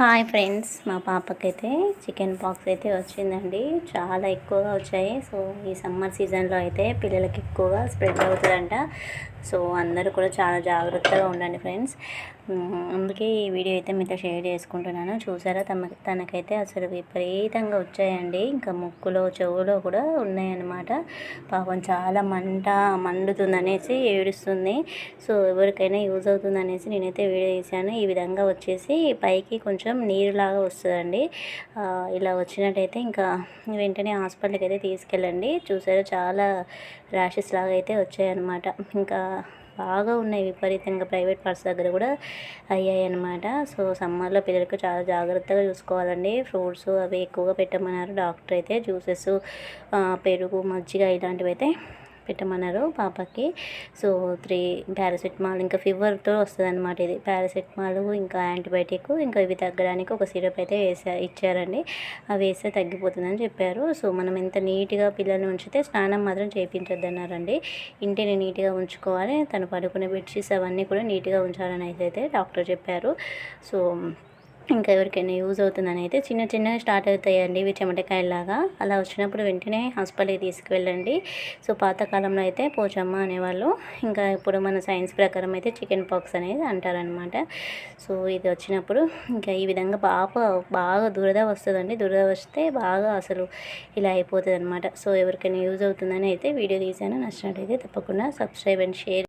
Hi friends మా పాపకైతే chicken pox అయితే వచ్చిందండి. చాలా ఎక్కువగా వచ్చాయి. సో ఈ సమ్మర్ సీజన్లో అయితే పిల్లలకి ఎక్కువగా స్ప్రెడ్ అవుతుందంట. సో అందరూ కూడా చాలా జాగ్రత్తగా ఉండండి ఫ్రెండ్స్. అందుకే ఈ వీడియో అయితే మీతో షేర్ చేసుకుంటున్నాను. చూసారా? తమ తనకైతే అసలు విపరీతంగా వచ్చాయండి. ఇంకా ముక్కులో చెవులో కూడా ఉన్నాయన్నమాట. పాపం చాలా మంట మండుతుందనేసి ఏడుస్తుంది. సో ఎవరికైనా యూజ్ అవుతుందనేసి నేనైతే వీడియో చేశాను ఈ విధంగా వచ్చేసి పైకి కొంచెం నీరులాగా వస్తుందండి. ఇలా వచ్చినట్టయితే ఇంకా వెంటనే హాస్పిటల్కి అయితే తీసుకెళ్ళండి. చూసారా చాలా ర్యాషెస్ లాగా అయితే వచ్చాయన్నమాట. ఇంకా బాగా ఉన్నాయి విపరీతంగా ప్రైవేట్ పార్ట్స్ దగ్గర కూడా అయ్యాయి అనమాట సో సమ్మర్లో పిల్లలకు చాలా జాగ్రత్తగా చూసుకోవాలండి. ఫ్రూట్స్ అవి ఎక్కువగా పెట్టమన్నారు డాక్టర్ అయితే జ్యూసెస్ పెరుగు మజ్జిగ ఇలాంటివి అయితే పెట్టమన్నారు పాపకి. సో త్రీ పారాసెటమాల్ ఇంకా ఫీవర్తో వస్తుందన్నమాట ఇది. పారాసెటమాల్ ఇంకా యాంటీబయాటిక్ ఇంకా ఇవి తగ్గడానికి ఒక సిరప్ అయితే వేసా ఇచ్చారండి. అవి వేస్తే తగ్గిపోతుందని చెప్పారు. సో మనం ఎంత నీట్గా పిల్లల్ని ఉంచితే స్నానం మాత్రం చేయించొద్దు అన్నారండి ఇంటిని నీట్గా ఉంచుకోవాలి. తను పడుకునే బెడ్షీట్స్ అవన్నీ కూడా నీట్గా ఉంచాలని అయితే డాక్టర్ చెప్పారు. సో ఇంకా ఎవరికైనా యూజ్ అవుతుందని అయితే చిన్న చిన్నగా స్టార్ట్ అవుతాయండి ఇవి చెమటకాయలాగా అలా వచ్చినప్పుడు వెంటనే హాస్పిటల్కి తీసుకువెళ్ళండి. సో పాతకాలంలో అయితే పోచమ్మ అనేవాళ్ళు ఇంకా ఇప్పుడు మన సైన్స్ ప్రకారం అయితే చికెన్ పాక్స్ అనేది అంటారనమాట సో ఇది వచ్చినప్పుడు ఇంకా ఈ విధంగా బాగా బాగా దురద వస్తుందండి. దురద వస్తే బాగా అసలు ఇలా అయిపోతుంది అనమాట సో ఎవరికైనా యూజ్ అవుతుందని అయితే వీడియో తీసాను నచ్చినట్టయితే తప్పకుండా సబ్స్క్రైబ్ అండ్ షేర్